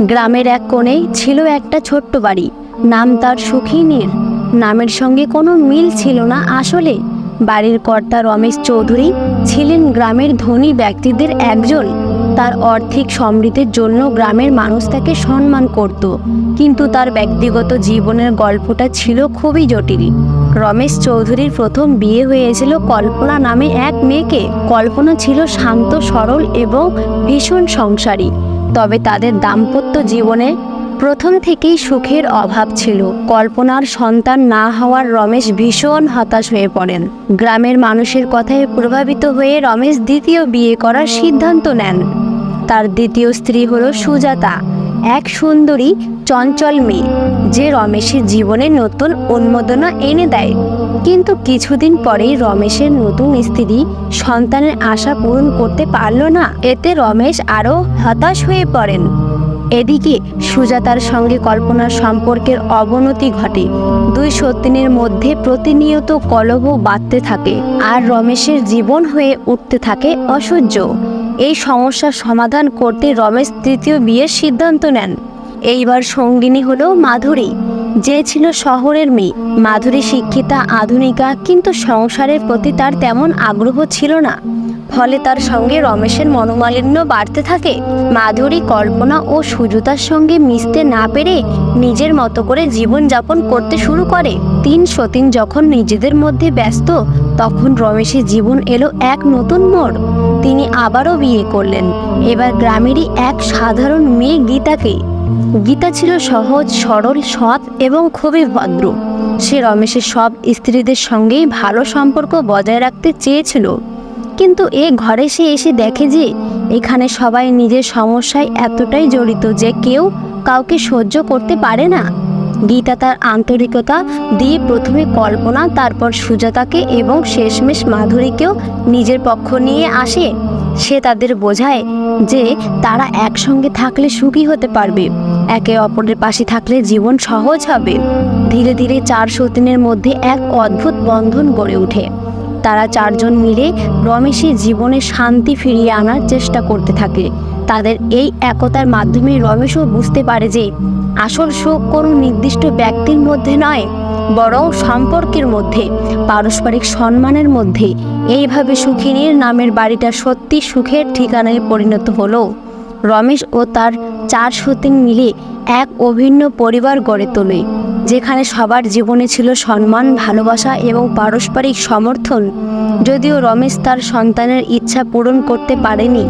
গ্রামের এক কোণে ছিল একটা ছোট্ট বাড়ি। নাম তার সুখিনীর। নামের সঙ্গে কোনো মিল ছিল না আসলে। বাড়ির কর্তা রমেশ চৌধুরী ছিলেন গ্রামের ধনী ব্যক্তিদের একজন। তার আর্থিক সমৃদ্ধির জন্য গ্রামের মানুষ তাকে সম্মান করত। কিন্তু তার ব্যক্তিগত জীবনের গল্পটা ছিল খুবই জটিল। রমেশ চৌধুরীর প্রথম বিয়ে হয়েছিল কল্পনা নামে এক মেয়েকে। কল্পনা ছিল শান্ত, সরল এবং ভীষণ সংসারী। তবে তাদের দাম্পত্য জীবনে প্রথম থেকেই সুখের অভাব ছিল। কল্পনার সন্তান না হওয়ার রমেশ ভীষণ হতাশ হয়ে পড়েন। গ্রামের মানুষের কথায় প্রভাবিত হয়ে রমেশ দ্বিতীয় বিয়ে করার সিদ্ধান্ত নেন। তার দ্বিতীয় স্ত্রী হল সুজাতা। এক সুন্দরী, চঞ্চল মেয়ে, যে রমেশের জীবনে নতুন উন্মোদনা এনে দেয়। কিন্তু কিছুদিন পরেই রমেশের নতুন স্ত্রী সন্তানের আশা পূরণ করতে পারল না। এতে রমেশ আরও হতাশ হয়ে পড়েন। এদিকে সুজাতার সঙ্গে কল্পনার সম্পর্কের অবনতি ঘটে। দুই সত্যিনের মধ্যে প্রতিনিয়ত কলহ বাড়তে থাকে আর রমেশের জীবন হয়ে উঠতে থাকে অসহ্য। এই সমস্যার সমাধান করতে রমেশ তৃতীয় বিয়ের সিদ্ধান্ত নেন। এইবার সঙ্গিনী হলো মাধুরী। যে ছিল শহরের মেয়ে। মাধুরী শিক্ষিতা, আধুনিকা কিন্তু সংসারের প্রতি তার তেমন আগ্রহ ছিল না। ফলে তার সঙ্গে রমেশের মনোমালিন্য বাড়তে থাকে। মাধুরী কল্পনা ও সুজতার সঙ্গে মিশতে না পেরে নিজের মতো করে জীবনযাপন করতে শুরু করে। তিন সতীন যখন নিজেদের মধ্যে ব্যস্ত তখন রমেশের জীবন এলো এক নতুন মোড়। তিনি আবারও বিয়ে করলেন। এবার গ্রামেরই এক সাধারণ মেয়ে গীতাকে। গীতা ছিল সহজ, সরল, সৎ এবং খুবই ভদ্র। সে রমেশের সব স্ত্রীদের সঙ্গেই ভালো সম্পর্ক বজায় রাখতে চেয়েছিল। কিন্তু এ ঘরে সে এসে দেখে যে এখানে সবাই নিজের সমস্যায় এতটাই জড়িত যে কেউ কাউকে সহ্য করতে পারে না। গীতা তার আন্তরিকতা দিয়ে প্রথমে কল্পনা, তারপর সুজাতাকে এবং শেষমেশ মাধুরীকেও নিজের পক্ষ নিয়ে আসে। সে তাদের বোঝায় যে তারা একসঙ্গে থাকলে সুখী হতে পারবে, একে অপরের পাশে থাকলে জীবন সহজ হবে। ধীরে ধীরে চার সতীনের মধ্যে এক অদ্ভুত বন্ধন গড়ে ওঠে। তারা চারজন মিলে রমেশের জীবনে শান্তি ফিরিয়ে আনার চেষ্টা করতে থাকে। তাদের এই একতার মাধ্যমে রমেশও বুঝতে পারে যে আসল সুখ কোনো নির্দিষ্ট ব্যক্তির মধ্যে নয়, বরং সম্পর্কের মধ্যে, পারস্পরিক সম্মানের মধ্যে। এইভাবে সুখিনীর নামের বাড়িটা সত্যি সুখের ঠিকানায় পরিণত হলো। রমেশ ও তার চার সতীন মিলে এক অভিন্ন পরিবার গড়ে তোলে, যেখানে সবার জীবনে ছিল সম্মান, ভালোবাসা এবং পারস্পরিক সমর্থন। যদিও রমেশ তার সন্তানের ইচ্ছা পূরণ করতে পারেনি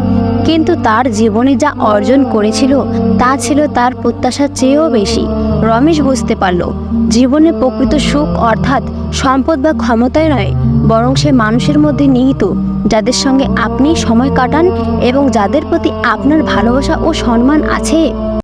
কিন্তু তার জীবনে যা অর্জন করেছিল, তা ছিল তার প্রত্যাশার চেয়েও বেশি। রমেশ বুঝতে পারল, জীবনে প্রকৃত সুখ অর্থাৎ সম্পদ বা ক্ষমতায় নয়, বরং সে মানুষের মধ্যে নিহিত, যাদের সঙ্গে আপনি সময় কাটান এবং যাদের প্রতি আপনার ভালোবাসা ও সম্মান আছে।